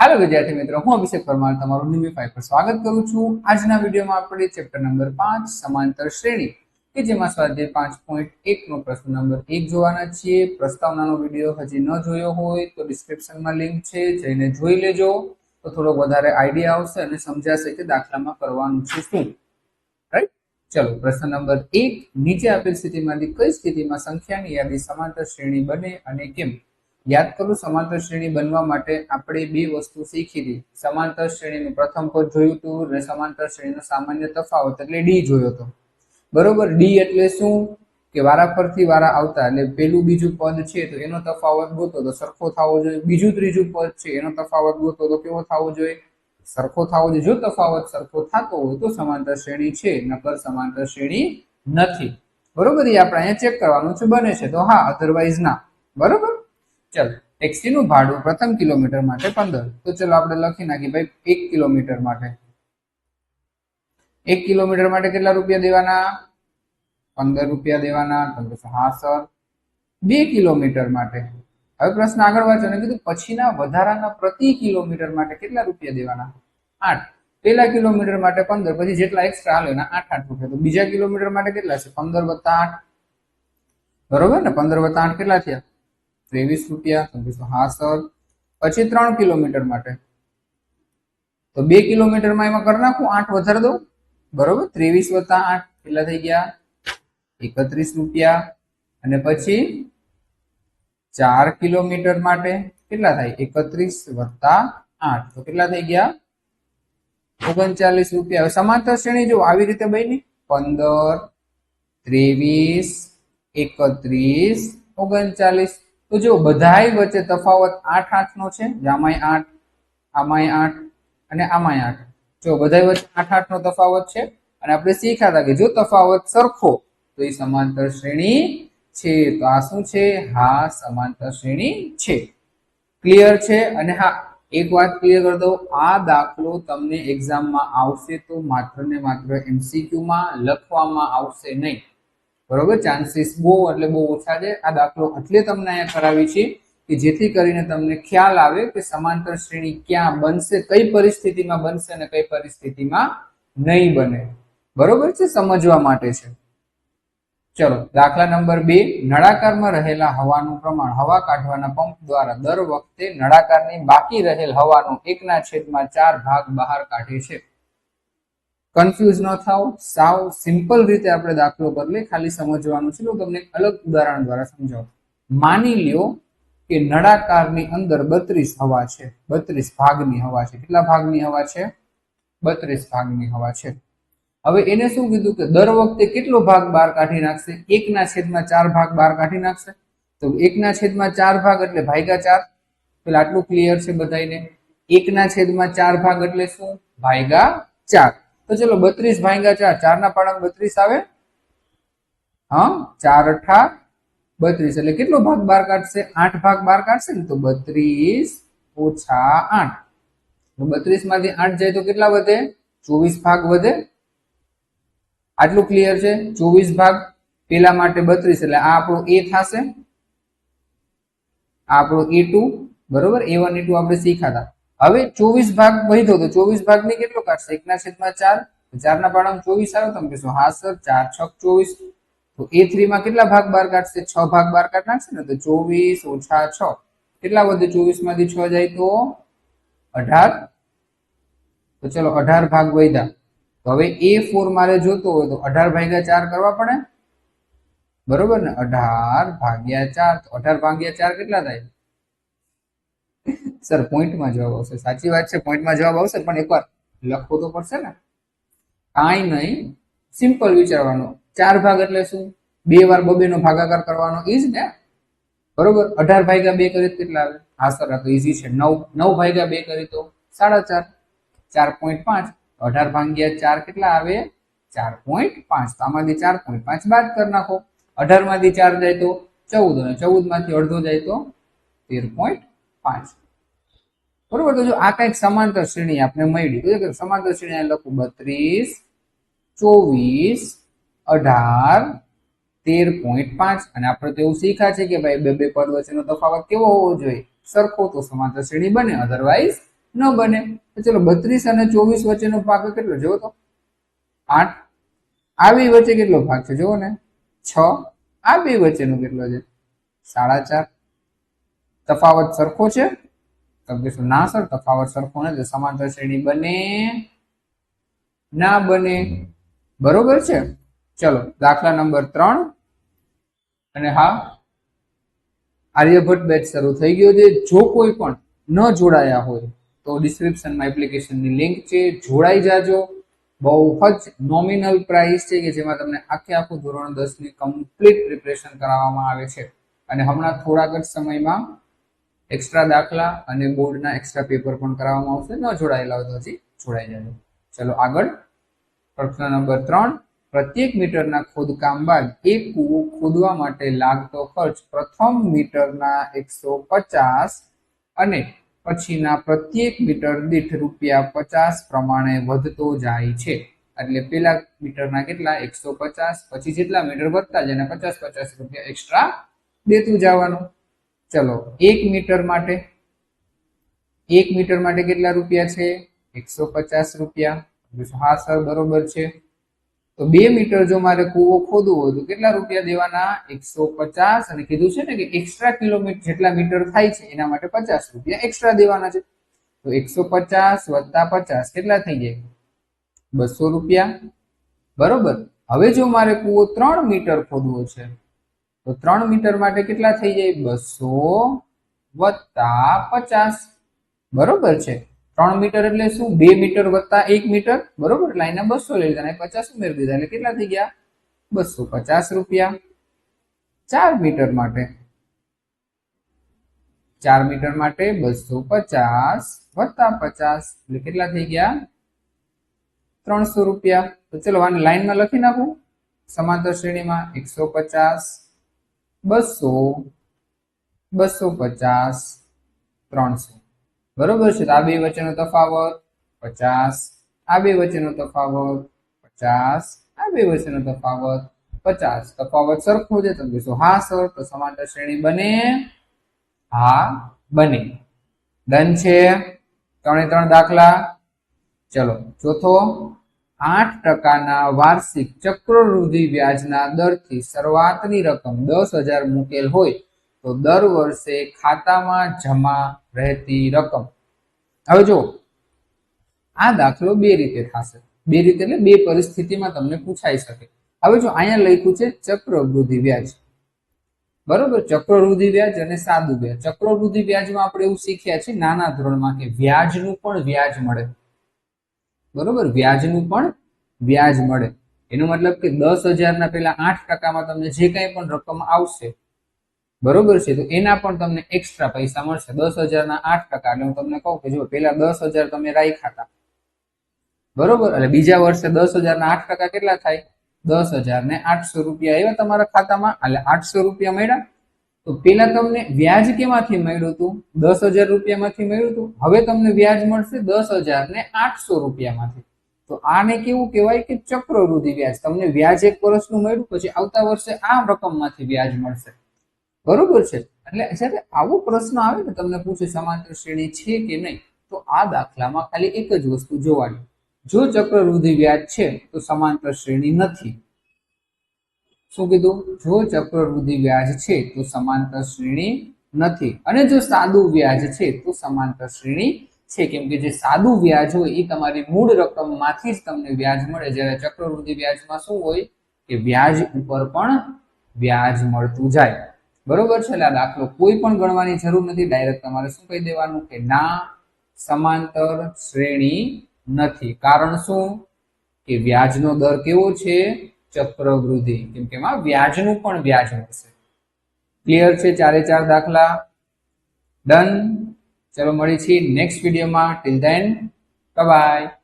Hello વિદ્યાર્થી મિત્રો, હું અભિષેક પરમાર તમારું નિમી ફાઈવ પર સ્વાગત કરું છું. આજના વિડીયોમાં આપણે ચેપ્ટર નંબર પાંચ, સમાંતર શ્રેણી, કે જેમાં સ્વાધ્યાય પાંચ પોઈન્ટ એકનો પ્રશ્ન નંબર એક જોવાના છીએ. પ્રસ્તાવનાનો વીડિયો હજી ન જોયો હોય તો ડિસ્ક્રિપ્શનમાં લિંક છે, જઈને જોઈ લેજો. તો થોડોક વધારે આઈડિયા આવશે અને સમજાશે કે દાખલામાં કરવાનું છે શું. રાઈટ ચલો, પ્રશ્ન નંબર એક, નીચે આપેલ સ્થિતિમાંથી કઈ સ્થિતિમાં સંખ્યાની યાદી સમાંતર શ્રેણી બને અને કેમ? યાદ કરું, સમાંતર શ્રેણી બનવા માટે આપણે બે વસ્તુ શીખી હતી સમાંતર શ્રેણીનું પ્રથમ પદ જોયું હતું અને સમાંતર શ્રેણીનો સામાન્ય તફાવત એટલે ડી જોયો હતો. બરોબર? ડી એટલે શું? કે વારા પરથી વારા આવતા. એટલે પેલું બીજું પદ છે તો એનો તફાવત ગોતો તો સરખો થવો જોઈએ. બીજું ત્રીજું પદ છે એનો તફાવત ગોતો તો કેવો થવો જોઈએ? સરખો થવો જોઈએ. જો તફાવત સરખો થતો હોય તો સમાંતર શ્રેણી છે, નકર સમાંતર શ્રેણી નથી. બરોબર? એ આપણે અહીંયા ચેક કરવાનું છે. બને છે તો હા અધરવાઇઝ ના. બરોબર? ચલો ટેક્સી નું ભાડું પ્રથમ કિલોમીટર માટે પંદર. તો ચલો આપણે લખી નાખીએ, ભાઈ, એક કિલોમીટર માટે. એક કિલોમીટર માટે કેટલા રૂપિયા દેવાના? પંદર રૂપિયા દેવાના તમે હા, સર. બે કિલોમીટર માટે. હવે પ્રશ્ન આગળ વાંચો ને કીધું પછીના વધારાના પ્રતિ કિલોમીટર માટે કેટલા રૂપિયા દેવાના? આઠ. પેલા કિલોમીટર માટે પંદર, પછી જેટલા એક્સ્ટ્રા હાલે એના આઠ આઠ રૂપિયા. તો બીજા કિલોમીટર માટે કેટલા છે? પંદર વત્તા આઠ. બરોબર ને? પંદર વત્તા આઠ કેટલા થયા? ત્રેવીસ રૂપિયા તો હા સર. પછી ત્રણ કિલોમીટર માટે. તો બે કિલોમીટરમાં એમાં કરી નાખું, આઠ વધારે દઉં. બરોબર? ત્રેવીસ વત્તા આઠ કેટલા થઈ ગયા? એકત્રીસ રૂપિયા. અને પછી ચાર કિલોમીટર માટે કેટલા થાય? એકત્રીસ વત્તા આઠ. તો કેટલા થઈ ગયા? ઓગણચાલીસ રૂપિયા. હવે સમાંતર શ્રેણી જો આવી રીતે બની. પંદર, ત્રેવીસ, એકત્રીસ, ઓગણચાલીસ. તો જો બધાય વચ્ચે તફાવત આઠ આઠ નો છે આમાંય આઠ આમાંય આઠ અને આમાંય આઠ. જો બધાય વચ્ચે આઠ આઠ નો તફાવત છે, અને આપણે શીખ્યા હતા કે જો તફાવત સરખો, તો એ સમાંતર શ્રેણી છે. તો આ શું છે? હા, સમાંતર શ્રેણી છે. ક્લિયર છે? અને હા, એક વાત ક્લિયર કરી દઉં. આ દાખલો તમને એક્ઝામમાં આવશે તો માત્ર ને માત્ર એમસીક્યુમાં લખવામાં આવશે નહીં. બરોબર? ચાન્સીસ બહુ એટલે બહુ ઓછા છે. આ દાખલો એટલે તમને અહીંયા કરાવી છે કે જેથી કરીને તમને ખ્યાલ આવે કે સમાંતર શ્રેણી ક્યાં બનશે, કઈ પરિસ્થિતિમાં બનશે અને કઈ પરિસ્થિતિમાં નહીં બને. બરોબર છે? સમજવા માટે છે. ચલો, દાખલા નંબર બે. નળાકારમાં રહેલા હવાનું પ્રમાણ હવા કાઢવાના પંપ દ્વારા દર વખતે નળાકારની બાકી રહેલ હવાનો એકના છેદમાં ચાર ભાગ બહાર કાઢે છે. કન્ફ્યુઝ ન થાવ સાવ સિમ્પલ રીતે આપણે દાખલો કરી લે ખાલી સમજવાનું છે. હું તમને અલગ ઉદાહરણ દ્વારા સમજાવું. માની લ્યો કે નળાકારની અંદર બત્રીસ હવા છે. બત્રીસ ભાગની હવા છે. કેટલા ભાગની હવા છે? બત્રીસ ભાગની હવા છે. હવે એને શું કીધું કે દર વખતે કેટલો ભાગ બહાર કાઢી નાખશે? એકના છેદમાં ચાર ભાગ બહાર કાઢી નાખશે. તો એકના છેદમાં ચાર ભાગ એટલે ભાગ્યા ચાર. પેલા આટલું ક્લિયર છે બધાને એકના છેદમાં ચાર ભાગ એટલે શું? ભાગ્યા ચાર. તો ચલો બત્રીસ ભાંગ્યા ચાર ચાર ના પાડા બત્રીસ આવે? હા? ચાર અઠા બત્રીસ. એટલે કેટલો ભાગ બહાર કાઢશે? આઠ ભાગ બહાર કાઢશે ને તો બત્રીસ ઓછા આઠ. તો બત્રીસમાંથી આઠ જાય તો કેટલા વધે? ચોવીસ ભાગ વધે. આટલું ક્લિયર છે? ચોવીસ ભાગ પેલા માટે બત્રીસ, એટલે આ આપણો એ થશે. આ આપણો એ ટુ, બરોબર? એ વન, એ ટુ આપણે શીખાતા હવે ચોવીસ ભાગ વધ્યો તો ચોવીસ ભાગ ને કેટલો કાઢશે? એકના છેદમાં ચાર. ચાર ના પાડામાં ચોવીસ આવે તમે કહેશો, હા, સર, ચાર, છ, ચોવીસ. તો એ થ્રી માં કેટલા ભાગ બાર કાઢશે? છ ભાગ બાર કાઢ નાખશે ને તો ચોવીસ ઓછા છ. કેટલા વધે ચોવીસમાંથી છ જાય તો? અઢાર. તો ચલો, અઢાર ભાગ વૈધા તો હવે એ ફોર મારે જોતો હોય તો અઢાર ભાગ્યા ચાર કરવા પડે? બરોબર ને? અઢાર ભાગ્યા ચાર. તો અઢાર ભાગ્યા ચાર કેટલા થાય? સર, પોઈન્ટમાં જવાબ આવશે. સાચી વાત છે, પોઈન્ટમાં જવાબ આવશે, પણ એકવાર લખવો તો પડશે ને. કાંઈ નહીં, સિમ્પલ વિચારવાનું. ચાર ભાગ એટલે શું? બે વાર બબેનો ભાગાકાર કરવાનો ઈ જ ને? બરોબર? અઢાર ભાગ્યા બે કરી કેટલા આવે? હા, સર, આ તો ઈઝી છે. નવ નવ ભાગ્યા બે કરી તો સાડા ચાર. ચાર પોઈન્ટ પાંચ. અઢાર ભાગ્યા ચાર કેટલા આવે? ચાર પોઈન્ટ પાંચ. તો આમાંથી ચાર પોઈન્ટ પાંચ બાદ કરી નાખો. અઢારમાંથી ચાર જાય તો ચૌદ અને ચૌદમાંથી અડધો જાય તો તેર પોઈન્ટ પાંચ. બરોબર? તો જો આ કંઈક સમાંતર શ્રેણી આપણે મળી તો સમાંતર શ્રેણી લખું બત્રીસ, ચોવીસ, અઢાર, તેર પોઈન્ટ પાંચ. અને આપણે તો એવું શીખ્યા છે કે ભાઈ બે બે પદ વચ્ચેનો તફાવત કેવો હોવો જોઈએ? સરખો તો સમાંતર શ્રેણી બને અધરવાઇઝ ન બને. તો ચલો બત્રીસ અને ચોવીસ વચ્ચેનો ભાગ કેટલો? જોવો તો. આઠ. આ બે વચ્ચે કેટલો ભાગ છે? જુઓ ને. છ. આ બે વચ્ચેનો કેટલો છે? સાડા ચાર. તફાવત સરખો છે? તો કહીશું ના સર, તફાવત સરખો નથી. સમાંતર શ્રેણી બને, ના બને. બરોબર છે? ચલો, દાખલા નંબર ત્રણ. અને હા, આર્યભટ્ટ બેચ શરૂ થઈ ગયો છે. જો કોઈ પણ ન જોડાયા હોય, તો ડિસ્ક્રિપ્શનમાં એપ્લિકેશનની લિંક છે. જોડાઈ જાજો. બહુ જ નોમિનલ પ્રાઇસ છે કે જેમાં તમને આખે આખું ધોરણ દસની કમ્પ્લીટ પ્રિપરેશન કરાવવામાં આવે છે. અને હમણાં થોડાક જ સમયમાં એક્સ્ટ્રા દાખલા અને બોર્ડના એક્સ્ટ્રા પેપર પણ કરાવવામાં આવશે. ન જોડાયેલા હોય તો હજી જોડાઈ જાય ચલો આગળ. પ્રશ્ન નંબર ત્રણ. પ્રત્યેક મીટરના ખોદકામ બાદ એક કૂવો ખોદવા માટે લાગતો ખર્ચ પ્રથમ મીટરના એકસો પચાસ અને પછીના પ્રત્યેક મીટર દીઠ રૂપિયા પચાસ પ્રમાણે વધતો જાય છે. એટલે પેલા મીટરના કેટલા? એકસો પચાસ. પછી જેટલા મીટર વધતા જાય પચાસ પચાસ રૂપિયા એક્સ્ટ્રા દેતું જવાનું. ચલો, એક મીટર માટે, એક મીટર માટે કેટલા રૂપિયા છે? એકસો પચાસ રૂપિયા. હા સર, બરોબર છે. તો બે મીટર જો મારે કૂવો ખોદવો હોય તો કેટલા રૂપિયા દેવાના? એકસો પચાસ. અને કીધું છે ને કે એક્સ્ટ્રા કિલોમીટર જેટલા મીટર થાય છે, એના માટે પચાસ રૂપિયા એક્સ્ટ્રા દેવાના છે. તો એકસો પચાસ વત્તા પચાસ કેટલા થઈ જાય? બસો રૂપિયા. બરોબર. હવે જો મારે કૂવો ત્રણ મીટર ખોદવો છે તો ત્રણ મીટર માટે કેટલા થઈ જાય? બસો વત્તા પચાસ. બરોબર છે. ત્રણ મીટર એટલે શું? બે મીટર વત્તા એક મીટર. બરોબર? એટલે અહીંના બસો લઈ લીધા પચાસ ઉમેરી દીધા. એટલે કેટલા થઈ ગયા? બસો પચાસ રૂપિયા. ચાર મીટર માટે. ચાર મીટર માટે બસો પચાસ વત્તા પચાસ. એટલે કેટલા થઈ ગયા? ત્રણસો રૂપિયા. તો ચલો આને લાઈનમાં લખી નાખું. સમાંતર શ્રેણીમાં એકસો પચાસ. બસો બસો પચાસ, ત્રણસો. બરોબર છે? તો આ બે વચ્ચેનો તફાવત પચાસ, આ બે વચ્ચેનો તફાવત પચાસ, આ બે વચ્ચેનો તફાવત પચાસ. તફાવત સરખો છે? તમે કહેશો હા સર, તો સમાંતર શ્રેણી બને, હા બને. ડન છે? ત્રણે ત્રણ દાખલા. ચલો, ચોથો. આઠ ટકાના વાર્ષિક ચક્રવૃદ્ધિ વ્યાજના દરથી શરૂઆતની રકમ દસ હજાર મૂકેલ હોય તો દર વર્ષે ખાતામાં જમા રહેતી રકમ. હવે જો આ દાખલો બે રીતે થશે. બે રીતે એટલે બે પરિસ્થિતિમાં તમને પૂછાઈ શકે. હવે જો અહીંયા લખ્યું છે ચક્રવૃદ્ધિ વ્યાજ. બરોબર, ચક્રવૃદ્ધિ વ્યાજ અને સાદું વ્યાજ. ચક્રવૃદ્ધિ વ્યાજમાં આપણે એવું શીખ્યા છે, નાના ધોરણમાં કે વ્યાજનું પણ વ્યાજ મળે. બરોબર? વ્યાજનું પણ વ્યાજ મળે. એનો મતલબ કે દસ હજારના પેલા આઠ ટકામાં તમને જે કાંઈ પણ રકમ આવશે, બરોબર છે? તો એના પણ તમને એક્સ્ટ્રા પૈસા મળશે. દસ હજારના આઠ ટકા. એટલે હું તમને કહું કે જો પેલા દસ હજાર તમે રાખ્યા હતા. બરોબર? એટલે બીજા વર્ષે દસ હજારના આઠ ટકા કેટલા થાય? દસ હજાર ને આઠસો રૂપિયા એવા તમારા ખાતામાં. એટલે આઠસો રૂપિયા મળ્યા. તો પેલા તમને વ્યાજ કેમાંથી મળ્યું હતું? દસ હજાર રૂપિયામાંથી મળ્યું હતું? હવે તમને વ્યાજ મળશે દસ હજાર ને આઠસો રૂપિયામાંથી. તો આને કેવું કહેવાય કે ચક્રવૃદ્ધિ વ્યાજ? તમને વ્યાજ એક વર્ષનું મળ્યું, પછી આવતા વર્ષે આ રકમમાંથી વ્યાજ મળશે. બરોબર છે? એટલે જ્યારે આવો પ્રશ્ન આવે ને, તમને પૂછે સમાંતર શ્રેણી છે કે નહીં, તો આ દાખલામાં ખાલી એક જ વસ્તુ જોવાની. જો ચક્રવૃદ્ધિ વ્યાજ છે, તો સમાંતર શ્રેણી નથી. શું કીધું? જો ચક્રવૃદ્ધિ વ્યાજ છે, તો સમાંતર શ્રેણી નથી. અને જો સાદું વ્યાજ છે, તો સમાંતર શ્રેણી છે. કેમ કે જે સાદું વ્યાજ હોય એ તમારી મૂળ રકમમાંથી જ તમને વ્યાજ મળે. જ્યારે ચક્રવૃદ્ધિ વ્યાજમાં શું હોય? કે વ્યાજ ઉપર પણ વ્યાજ મળતું જાય. બરોબર છે? એટલે દાખલો કોઈ પણ ગણવાની જરૂર નથી. ડાયરેક્ટ તમારે શું કહી દેવાનું? કે ના, સમાંતર શ્રેણી નથી. કારણ શું? કે વ્યાજનો દર કેવો છે? ચક્રવૃદ્ધિ. કેમ કે એમાં વ્યાજનું પણ વ્યાજ મળશે. ક્લિયર છે? ચારે ચાર દાખલા. ડન ચલો મળી છીએ નેક્સ્ટ વિડીયોમાં ટિલ ધેન બાય